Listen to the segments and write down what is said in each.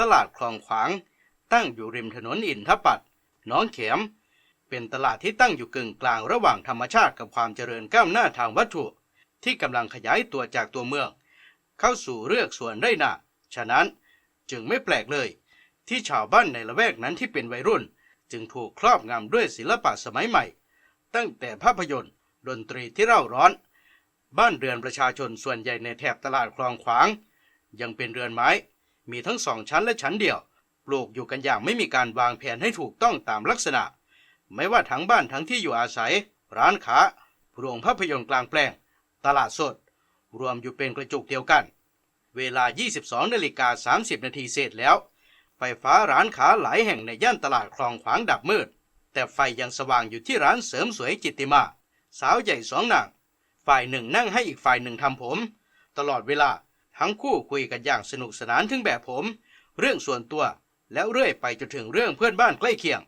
ตลาดคลองขวาง ตั้งอยู่ริมถนนอินทปัตน้องเขมเป็นตลาดที่ตั้งอยู่กึ่งกลางระหว่างธรรมชาติกับความเจริญก้าวหน้าทางวัตถุ ที่กำลังขยายตัวจากตัวเมือง เข้าสู่เรือกส่วนได้นาฉะนั้นจึงไม่แปลกเลย ที่ชาวบ้านในละแวกนั้นที่เป็นวัยรุ่น จึงถูกครอบงำด้วยศิลปะสมัยใหม่ ตั้งแต่ภาพยนตร์ ดนตรีที่เร่าร้อน บ้านเรือนประชาชนส่วนใหญ่ในแถบตลาดคลองขวาง ยังเป็นเรือนไม้ มีทั้งสองชั้นและชั้นเดียว ปลูกอยู่กันอย่างไม่มีการวางแผนให้ถูกต้องตามลักษณะ ไม่ว่าทั้งบ้านทั้งที่อยู่อาศัย ร้านค้าโรงภาพยนตร์กลางแปลง ตลาดสด รวมอยู่เป็นกระจุกเดียวกัน เวลา 22นาฬิกา30 นาทีเสร็จแล้ว ไฟฟ้าร้านค้าหลายแห่งในย่านตลาดคลองขวางดับมืด แต่ไฟยังสว่างอยู่ที่ร้านเสริมสวยจิตติมา สาวใหญ่สองนาง ฝ่ายหนึ่งนั่งให้อีกฝ่ายหนึ่งทำผม ตลอดเวลา ทั้งคู่คุยกันอย่างสนุกสนานถึงแบบผม เรื่องส่วนตัวแล้วเรื่อยไปจนถึงเรื่องเพื่อนบ้านใกล้เคียง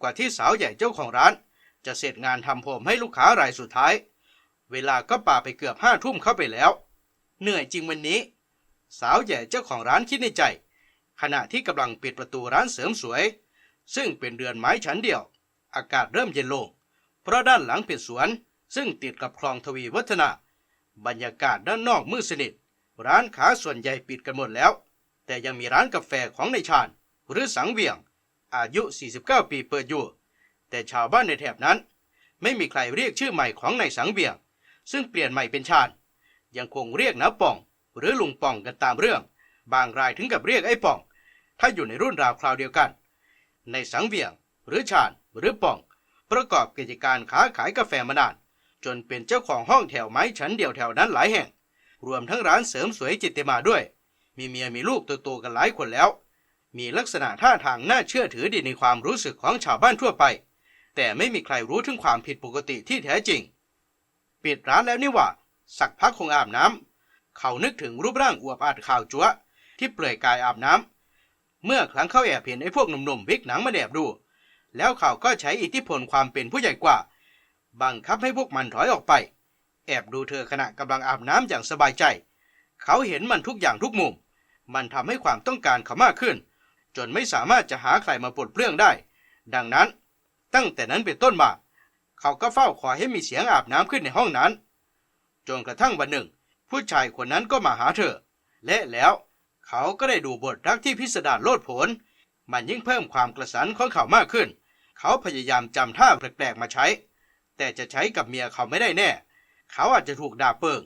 กว่าที่สาวใหญ่เจ้าของร้าน จะเสร็จงานทำผมให้ลูกค้ารายสุดท้าย เวลาก็ป่าไปเกือบห้าทุ่มเข้าไปแล้ว เหนื่อยจริงวันนี้ สาวใหญ่เจ้าของร้านคิดในใจ ขณะที่กำลังปิดประตูร้านเสริมสวย ซึ่งเป็นเรือนไม้ชั้นเดียว อากาศเริ่มเย็นลง เพราะด้านหลังเป็นสวน ซึ่งติดกับคลองทวีวัฒนะบรรยากาศด้านนอกมืดสนิท ร้านค้าส่วนใหญ่ปิดกันหมดแล้ว แต่ยังมีร้านกาแฟของในายชาญหรือสังเวียง อายุ 49 ปีเปิดอยู่ แต่ชาวบ้านในแถบนั้น ไม่มีใครเรียกชื่อใหม่ของนายสังเวียง ซึ่งเปลี่ยนใหม่เป็นชาญยังคงเรียกน้าป่อง หรือลุงป่องกันตามเรื่อง บางรายถึงกับเรียกไอ้ป่อง ถ้าอยู่ในรุ่นราวคราวเดียวกัน ในสังเวียง หรือชาญหรือป่อง ประกอบกิจการค้าขายกาแฟมานาน จนเป็นเจ้าของห้องแถวไม้ชั้นเดียวแถวนั้นหลายแห่ง รวมทั้งร้านเสริมสวยจิตติมาด้วย มีเมียมีลูกโตๆกันหลายคนแล้ว มีลักษณะท่าทางน่าเชื่อถือดีในความรู้สึกของชาวบ้านทั่วไป แต่ไม่มีใครรู้ถึงความผิดปกติที่แท้จริง ปิดร้านแล้วนี่ว่า สักพักคงอาบน้ำเขานึกถึงรูปร่างอวบอาดข่าวจั๊วที่เปลือยกายอาบน้ำเมื่อครั้งเข้าแอบเห็นไอ้พวกหนุ่มๆวิกหนังมาแอบดู แล้วเขาก็ใช้อิทธิพลความเป็นผู้ใหญ่กว่า บังคับให้พวกมันถอยออกไป แอบดูเธอขณะกำลังอาบน้ำอย่างสบายใจ เขาเห็นมันทุกอย่างทุกมุม มันทำให้ความต้องการเขามากขึ้น จนไม่สามารถจะหาใครมาปลดเปลื้องได้ ดังนั้น ตั้งแต่นั้นเป็นต้นมา เขาก็เฝ้าคอยให้มีเสียงอาบน้ำขึ้นในห้องนั้น จนกระทั่งวันหนึ่ง ผู้ชายคนนั้นก็มาหาเธอ และแล้วเขาก็ได้ดูบทรักที่พิสดารโลดโผนมันยิ่งเพิ่มความกระสันของเขามากขึ้น เขาพยายามจำท่าแปลกๆมาใช้ แต่จะใช้กับเมียเขาไม่ได้แน่เขาอาจจะถูกด่าเปิง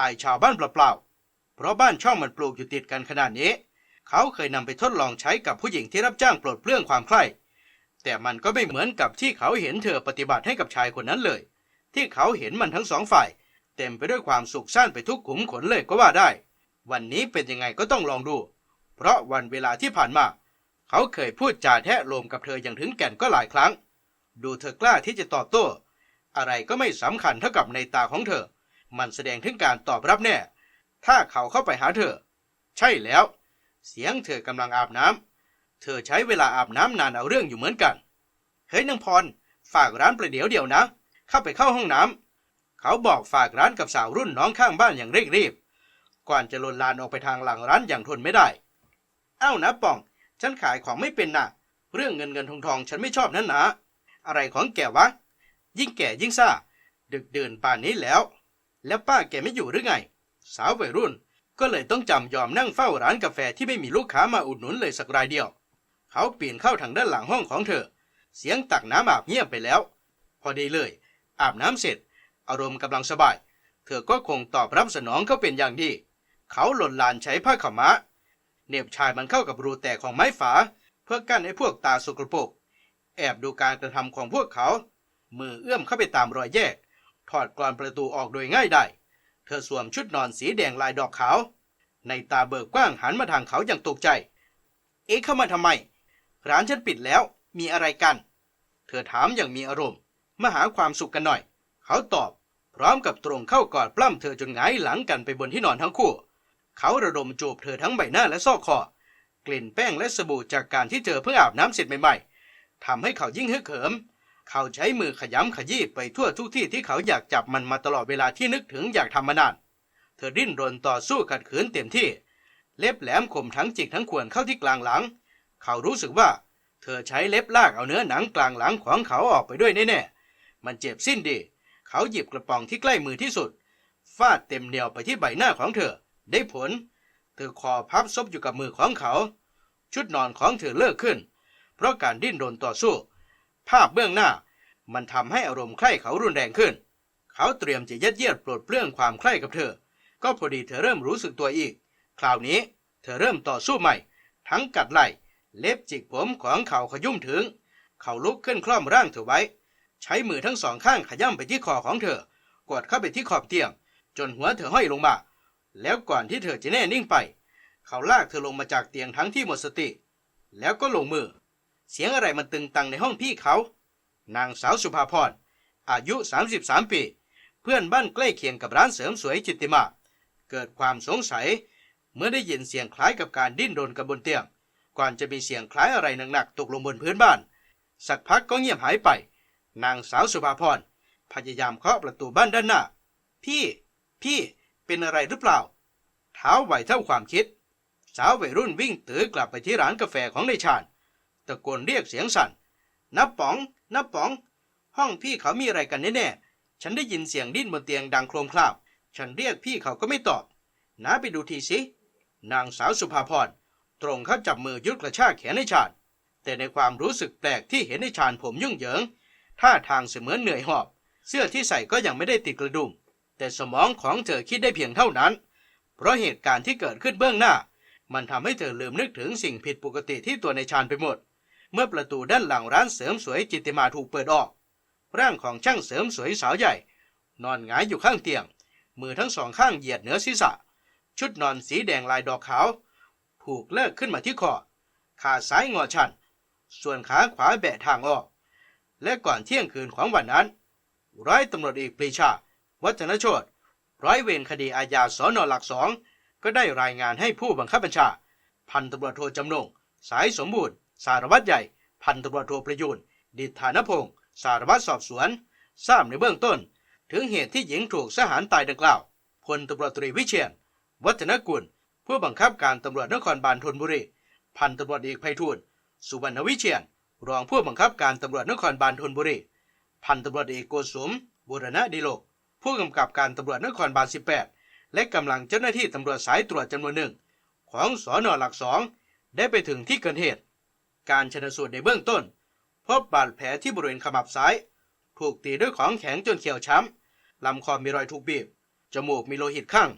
อายชาวบ้านเปล่าๆ เพราะบ้านช่องมันปลูกอยู่ติดกันขนาดนี้ เขาเคยนำไปทดลองใช้กับผู้หญิงที่รับจ้างปลดเปลื้องความใคร่ แต่มันก็ไม่เหมือนกับที่เขาเห็นเธอปฏิบัติให้กับชายคนนั้นเลย ที่เขาเห็นมันทั้งสองฝ่าย เต็มไปด้วยความสุขสั้นไปทุกขุมขนเลยก็ว่าได้ วันนี้เป็นยังไงก็ต้องลองดู เพราะวันเวลาที่ผ่านมา เขาเคยพูดจาแทะโลมกับเธออย่างถึงแก่นก็หลายครั้ง ดูเธอกล้าที่จะตอบโต้ อะไรก็ไม่สำคัญเท่ากับในตาของเธอ มันแสดงถึงการตอบรับแน่ ถ้าเขาเข้าไปหาเธอ ใช่แล้ว เสียงเธอกำลังอาบน้ำ เธอใช้เวลาอาบน้ำนานเอาเรื่องอยู่เหมือนกัน เฮ้ยนางพร ฝากร้านประเดี๋ยวเดียวนะ เข้าไปเข้าห้องน้ำ เขาบอกฝากร้านกับสาวรุ่นน้องข้างบ้านอย่างเร่งรีบ ก่อนจะลนลานออกไปทางหลังร้านอย่างทนไม่ได้ เอ้านะป่อง ฉันขายของไม่เป็นนะเรื่องเงินเงินทองทองฉันไม่ชอบนั่นนะ อะไรของแกวะ ยิ่งแก่ยิ่งซ่า ดึกเดินป่านนี้แล้ว แล้วป้าแกไม่อยู่หรือไง สาววัยรุ่นก็เลยต้องจำยอมนั่งเฝ้าร้านกาแฟที่ไม่มีลูกค้ามาอุดหนุนเลยสักรายเดียว เขาปีนเข้าทางด้านหลังห้องของเธอ เสียงตักน้ำอาบเงียบไปแล้ว พอดีเลย อาบน้ำเสร็จ อารมณ์กำลังสบาย เธอก็คงตอบรับสนองเขาเป็นอย่างดี เขาหล่นลานใช้ผ้าขาวม้าเน็บชายมันเข้ากับรูแตกของไม้ฝา เพื่อกั้นให้พวกตาสกรปรกแอบดูการกระทำของพวกเขา มือเอื้อมเข้าไปตามรอยแยก ถอดกรอนประตูออกโดยง่ายได้ เธอสวมชุดนอนสีแดงลายดอกขาว ในตาเบิกกว้างหันมาทางเขาอย่างตกใจ เอ๊ะเข้ามาทำไม ร้านฉันปิดแล้วมีอะไรกัน เธอถามอย่างมีอารมณ์ มาหาความสุขกันหน่อย เขาตอบ พร้อมกับตรงเข้ากอดปล้ำเธอจนหงายหลังกันไปบนที่นอนทั้งคู่ เขาระดมจูบเธอทั้งใบหน้าและซอกคอ กลิ่นแป้งและสบู่จากการที่เธอเพิ่งอาบน้ำเสร็จใหม่ๆทำให้เขายิ่งฮึกเหิม เขาใช้มือขยำขยี้ไปทั่วทุกที่ที่เขาอยากจับมันมาตลอดเวลาที่นึกถึงอยากทำมานาน เธอดิ้นรนต่อสู้ขัดขืนเต็มที่ เล็บแหลมคมทั้งจิกทั้งขวนเข้าที่กลางหลัง เขารู้สึกว่า เธอใช้เล็บลากเอาเนื้อหนังกลางหลังของเขาออกไปด้วยแน่ๆ มันเจ็บสิ้นดี เขาหยิบกระป๋องที่ใกล้มือที่สุด ฟาดเต็มเหนียวไปที่ใบหน้าของเธอ ได้ผล เธอคอพับซบอยู่กับมือของเขา ชุดนอนของเธอเลิกขึ้น เพราะการดิ้นรนต่อสู้ ภาพเบื้องหน้า มันทำให้อารมณ์ใคร่เขารุนแรงขึ้น เขาเตรียมจะยัดเยียดปลดเปลื้องความใคร่กับเธอ ก็พอดีเธอเริ่มรู้สึกตัวอีก คราวนี้เธอเริ่มต่อสู้ใหม่ ทั้งกัดไหล่ เล็บจิกผมของเขาขยุ่มถึง เขาลุกขึ้นคล่อมร่างเธอไว้ ใช้มือทั้งสองข้างขย้ำไปที่คอของเธอ กดเข้าไปที่ขอบเตียง จนหัวเธอห้อยลงมา แล้วก่อนที่เธอจะแน่นิ่งไป เขาลากเธอลงมาจากเตียงทั้งที่หมดสติ แล้วก็ลงมือ เสียงอะไรมันตึงตังในห้องพี่เขา นางสาวสุภาพร อายุ 33 ปี เพื่อนบ้านใกล้เคียงกับร้านเสริมสวยจิตติมา เกิดความสงสัย เมื่อได้ยินเสียงคล้ายกับการดิ้นรนกับบนเตียง ก่อนจะมีเสียงคล้ายอะไรหนักๆตกลงบนพื้นบ้าน สักพักก็เงียบหายไป นางสาวสุภาพร พยายามเคาะประตูบ้านด้านหน้า พี่ พี่ เป็นอะไรหรือเปล่า เท้าไหวเท่าความคิด สาววัยรุ่นวิ่งตือกลับไปที่ร้านกาแฟของนายชาญ ตะโกนเรียกเสียงสั่นนับป๋องนับป๋อง ห้องพี่เขามีอะไรกันแน่ๆฉันได้ยินเสียงดิ้นบนเตียงดังโครมครามฉันเรียกพี่เขาก็ไม่ตอบน้าไปดูทีสิ นางสาวสุภาพรตรงเข้าจับมือยุดกระชากแขนในชาญแต่ในความรู้สึกแปลกที่เห็นในชาญผมยุ่งเหยิงท่าทางเสมือนเหนื่อยหอบ เสื้อที่ใส่ก็ยังไม่ได้ติดกระดุมแต่สมองของเธอคิดได้เพียงเท่านั้น เพราะเหตุการณ์ที่เกิดขึ้นเบื้องหน้า มันทำให้เธอลืมนึกถึงสิ่งผิดปกติที่ตัวในชาญไปหมด เมื่อประตูด้านหลังร้านเสริมสวยจิตติมาถูกเปิดออก ร่างของช่างเสริมสวยสาวใหญ่ นอนหงายอยู่ข้างเตียง มือทั้งสองข้างเหยียดเหนือศีรษะ ชุดนอนสีแดงลายดอกขาว ผูกเลิกขึ้นมาที่คอขาซ้ายงอชัน ส่วนขาขวาแบะทางออก และก่อนเที่ยงคืนของวันนั้น ร้อยตำรวจเอกปรีชา วัฒนโชตร้อยเวรคดีอาญาสอนอหลักสองก็ได้รายงานให้ผู้บังคับบัญชา พันตำรวจโทจำนง สายสมบูรณ์ สารวัตรใหญ่ พันตำรวจโทประยูนดิฐานพงศ์สารวัตรสอบสวน ทราบในเบื้องต้น ถึงเหตุที่หญิงถูกสหารตายดังกล่าวพลตำรวจตรีวิเชียน วัฒนกุล ผู้บังคับการตำรวจนครบาลธนบุรี พันตำรวจเอกไพฑูรย์สุวรรณวิเชียน รองผู้บังคับการตำรวจนครบาลธนบุรี พันตำรวจเอกโกศมบุรณะดีโลก ผู้กำกับการตำรวจนครบาล 18 และกำลังเจ้าหน้าที่ตำรวจสายตรวจจำนวนหนึ่ง ของสอนอหลักสองได้ไปถึงที่เกิดเหตุ การชนสูตรในเบื้องต้น พบบาดแผลที่บริเวณขมับซ้าย ถูกตีด้วยของแข็งจนเขียวช้ำลำคอมีรอยถูกบีบ จมูกมีโลหิตข้าง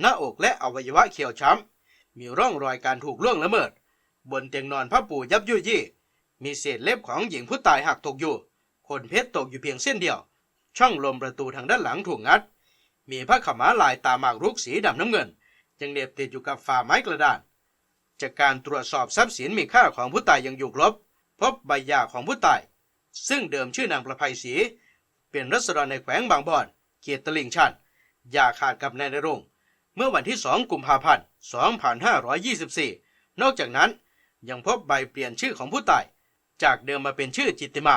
หน้าอกและอวัยวะเขียวช้ำ มีร่องรอยการถูกล่วงละเมิด บนเตียงนอนผ้าปูยับยุยี่ มีเศษเล็บของหญิงผู้ตายหักตกอยู่ขนเพชรตกอยู่เพียงเส้นเดียว ช่องลมประตูทางด้านหลังถูกงัด มีผ้าขม้าลายตาหมากรุกสีดำน้ำเงิน ยังเหน็บติดอยู่กับฝาไม้กระดาน จากการตรวจสอบทรัพย์สินมีค่าของผู้ตายยังอยู่ครบ พบใบหย่าของผู้ตาย ซึ่งเดิมชื่อนางประภัยศรีเป็นรัศดรในแขวงบางบอนเขตตลิ่งชันอย่าขาดกับนายนรงเมื่อวันที่ 2 กุมภาพันธ์ 2524 นอกจากนั้นยังพบใบเปลี่ยนชื่อของผู้ตาย จากเดิมมาเป็นชื่อจิตติมา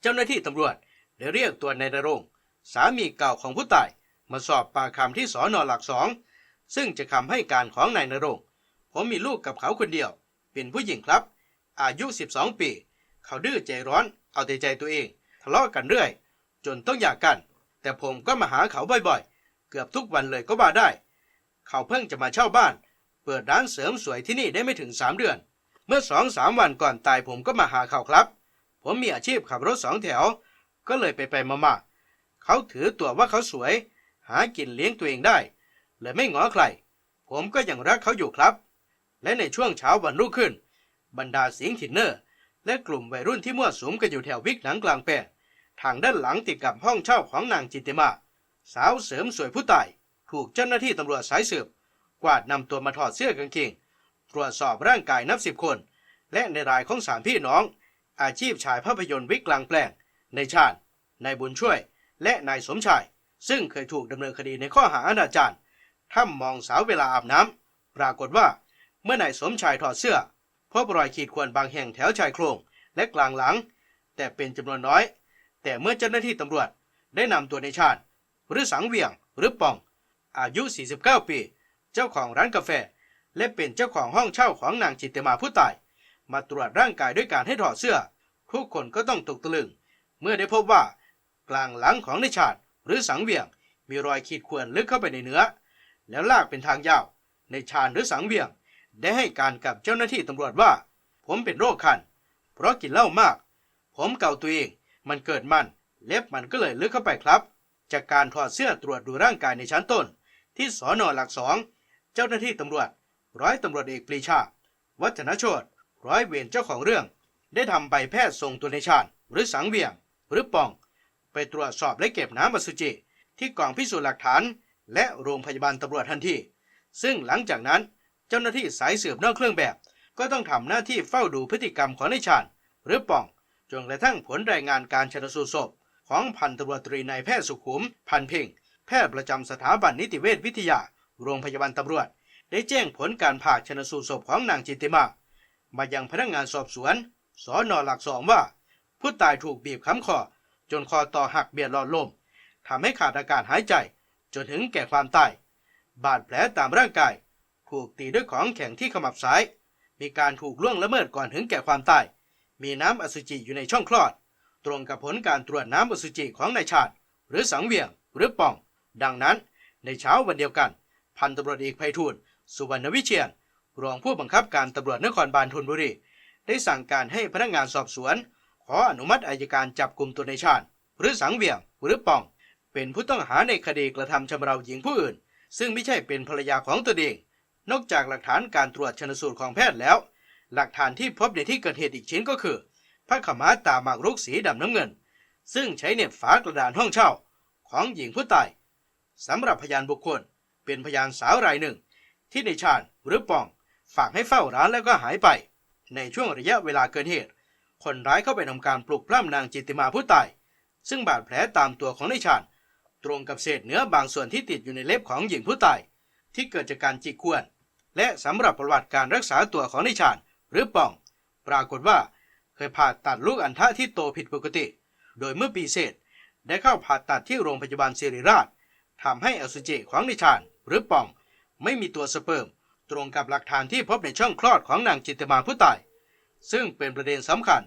เจ้าหน้าที่ตำรวจได้เรียกตัวนายนรงสามีเก่าของผู้ตายมาสอบปากคำที่สอนอหลักสองซึ่งจะคำให้การของนายนรง ผมมีลูกกับเขาคนเดียว เป็นผู้หญิงครับ อายุ 12 ปี เขาดื้อใจร้อนเอาแต่ใจตัวเอง ทะเลาะกันเรื่อย จนต้องหย่ากัน แต่ผมก็มาหาเขาบ่อยๆ เกือบทุกวันเลยก็ว่าได้ เขาเพิ่งจะมาเช่าบ้าน เปิดร้านเสริมสวยที่นี่ได้ไม่ถึง 3 เดือน เมื่อสองสามวันก่อนตายผมก็มาหาเขาครับ ผมมีอาชีพขับรถสองแถว ก็เลยไปไปมามาๆเขาถือตัวว่าเขาสวย หากินเลี้ยงตัวเองได้เลยไม่งอใคร ผมก็ยังรักเขาอยู่ครับ และในช่วงเช้าวันรุ่งขึ้น บรรดาสิงห์ทินเนอร์ และกลุ่มวัยรุ่นที่มั่วสุมกันอยู่แถววิกหนังกลางแปลงทางด้านหลังติดกับห้องเช่าของนางจิตติมา สาวเสริมสวยผู้ตาย ถูกเจ้าหน้าที่ตำรวจสายสืบ กวาดนำตัวมาถอดเสื้อกางเกงตรวจสอบร่างกายนับสิบคน และในรายของสามพี่น้อง อาชีพฉายภาพยนตร์วิกกลางแปลงในชาญนายบุญช่วย และนายสมชาย ซึ่งเคยถูกดำเนินคดีในข้อหาอนาจารถ้ามองสาวเวลาอาบน้ำปรากฏว่า เมื่อนายสมชายถอดเสื้อ พบรอยขีดข่วนบางแห่งแถวชายโครงและกลางหลัง แต่เป็นจำนวนน้อย แต่เมื่อเจ้าหน้าที่ตำรวจได้นำตัวในชาญหรือสังเวียงหรือป่อง อายุ 49 ปี เจ้าของร้านกาแฟ และเป็นเจ้าของห้องเช่าของนางจิตติมาผู้ตาย มาตรวจร่างกายด้วยการให้ถอดเสื้อ ทุกคนก็ต้องตกตะลึง เมื่อได้พบว่า กลางหลังของในชาติ หรือสังเวียง มีรอยขีดข่วนลึกเข้าไปในเนื้อ แล้วลากเป็นทางยาว ในชาญหรือสังเวียง ได้ให้การกับเจ้าหน้าที่ตำรวจว่า ผมเป็นโรคคัน เพราะกินเหล้ามาก ผมเก่าตัวเอง มันเกิดมัน เล็บมันก็เลยลึกเข้าไปครับ จากการถอดเสื้อตรวจดูร่างกายในชั้นต้น ที่สอนอหลักสองเจ้าหน้าที่ตำรวจ ร้อยตำรวจเอกปรีชา วัฒนโชตร้อยเวรเจ้าของเรื่อง ได้ทำใบแพทย์ส่งตัวในชาญหรือสังเวียง หรือป่อง ไปตรวจสอบและเก็บน้ำอสุจิที่กองพิสูจน์หลักฐาน และโรงพยาบาลตำรวจทันทีซึ่งหลังจากนั้น เจ้าหน้าที่สายสืบนอกเครื่องแบบ ก็ต้องทำหน้าที่เฝ้าดูพฤติกรรมของนายชาญหรือป่องจนกระทั่งผลรายงานการชนสูตรศพ ของพันตำรวจตรีนายแพทย์สุขุม พันเพ่ง แพทย์ประจำสถาบันนิติเวชวิทยา โรงพยาบาลตำรวจ ได้แจ้งผลการผ่าชนสูตรศพของนางจิติมา มายังพนักงานสอบสวนสอนอหลักสองว่า ผู้ตายถูกบีบค้ำคอ จนคอต่อหักเบียดหลอดลมทำให้ขาดอากาศหายใจ จนถึงแก่ความตาย บาดแผลตามร่างกาย ถูกตีด้วยของแข็งที่ขมับซ้าย มีการถูกล่วงละเมิดก่อนถึงแก่ความตาย มีน้ำอสุจิอยู่ในช่องคลอด ตรงกับผลการตรวจน้ำอสุจิของนายชาติ หรือสังเวียงหรือป่อง ดังนั้น ในเช้าวันเดียวกัน พันตำรวจเอกไพฑูรย์สุวรรณวิเชียนรองผู้บังคับการตำรวจนครบาลธนบุรีได้สั่งการให้พนักงานสอบสวน ขออนุมัติอายการจับกลุ่มตัวในชาญหรือสังเวียงหรือป่อง เป็นผู้ต้องหาในคดีกระทำชำเราหญิงผู้อื่น ซึ่งไม่ใช่เป็นภรรยาของตัวเอง นอกจากหลักฐานการตรวจชนสูตรของแพทย์แล้ว หลักฐานที่พบในที่เกิดเหตุอีกชิ้นก็คือผ้าขม้าตาหมากรุกสีดำน้ำเงิน ซึ่งใช้เน็บฝากระดานห้องเช่าของหญิงผู้ตายสำหรับพยานบุคคลเป็นพยานสาวรายหนึ่ง ที่ในชาญหรือป่องฝากให้เฝ้าร้านแล้วก็หายไป ในช่วงระยะเวลาเกิดเหตุ คนร้ายเข้าไปทำการปลุกปล้ำนางจิตติมาผู้ตาย ซึ่งบาดแผลตามตัวของในชาญตรงกับเศษเนื้อบางส่วนที่ติดอยู่ในเล็บของหญิงผู้ตาย ที่เกิดจากการจิกข่วนและสำหรับประวัติการรักษาตัวของในชาญหรือป่อง ปรากฏว่าเคยผ่าตัดลูกอัณฑะที่โตผิดปกติ โดยเมื่อปีเศษได้เข้าผ่าตัดที่โรงพยาบาลศิริราชทำให้อสุจิของนิชานหรือป่อง ไม่มีตัวสเปิร์มตรงกับหลักฐานที่พบในช่องคลอดของนางจิตมาผู้ตาย ซึ่งเป็นประเด็นสำคัญ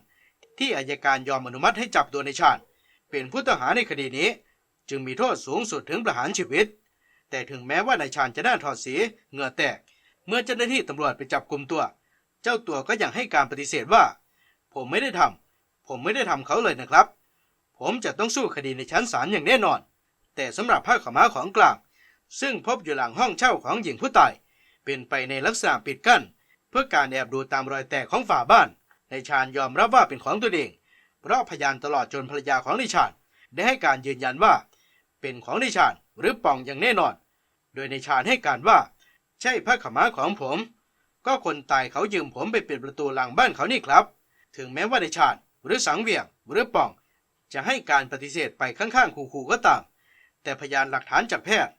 ที่อายการยอมอนุมัติให้จับตัวในชาญเป็นผู้ต้องหาในคดีนี้ จึงมีโทษสูงสุดถึงประหารชีวิต แต่ถึงแม้ว่านายชาญจะหน้าถอดสีเหงื่อแตก เมื่อเจ้าหน้าที่ตำรวจไปจับกลุ่มตัว เจ้าตัวก็ยังให้การปฏิเสธว่า ผมไม่ได้ทำผมไม่ได้ทำเขาเลยนะครับ ผมจะต้องสู้คดีในชั้นศาลอย่างแน่นอน แต่สำหรับผ้าขาวม้าของกลาง ซึ่งพบอยู่หลังห้องเช่าของหญิงผู้ตาย เป็นไปในลักษณะปิดกั้น เพื่อการแอบดูตามรอยแตกของฝาบ้านในชาญยอมรับว่าเป็นของตัวเอง เพราะพยานตลอดจนภรรยาของในชาญได้ให้การยืนยันว่า เป็นของในชาญ หรือป่องอย่างแน่นอน โดยในชาญให้การว่า ใช่ผ้าขม้าของผม ก็คนตายเขายืมผมไปปิดประตูหลังบ้านเขานี่ครับ ถึงแม้ว่าในชาญหรือสังเวียงหรือป่อง จะให้การปฏิเสธไปข้างๆขู่ๆก็ตาม แต่พยานหลักฐานจากแพทย์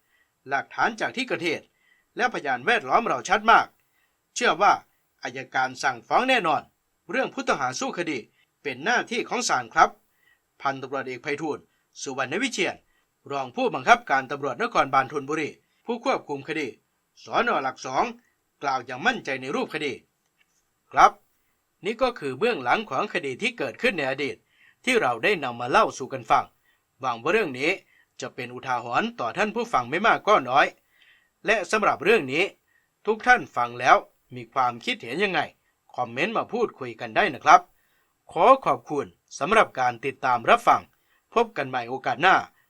หลักฐานจากที่เกิดเหตุและพยานแวดล้อมเราชัดมาก เชื่อว่าอายการสั่งฟ้องแน่นอน เรื่องผู้ต้องหาสู้คดีเป็นหน้าที่ของศาลครับ พันตำรวจเอกไพฑูรย์สุวรรณวิเชียน รองผู้บังคับการตำรวจนครบาลธนบุรี ผู้ควบคุมคดีสอนอหลักสองกล่าวอย่างมั่นใจในรูปคดี ครับ นี่ก็คือเบื้องหลังของคดีที่เกิดขึ้นในอดีต ที่เราได้นำมาเล่าสู่กันฟังหวังว่าเรื่องนี้จะเป็นอุทาหรณ์ต่อท่านผู้ฟังไม่มากก็น้อย และสำหรับเรื่องนี้ ทุกท่านฟังแล้วมีความคิดเห็นยังไง คอมเมนต์มาพูดคุยกันได้นะครับ ขอขอบคุณสำหรับการติดตามรับฟัง พบกันใหม่โอกาสหน้า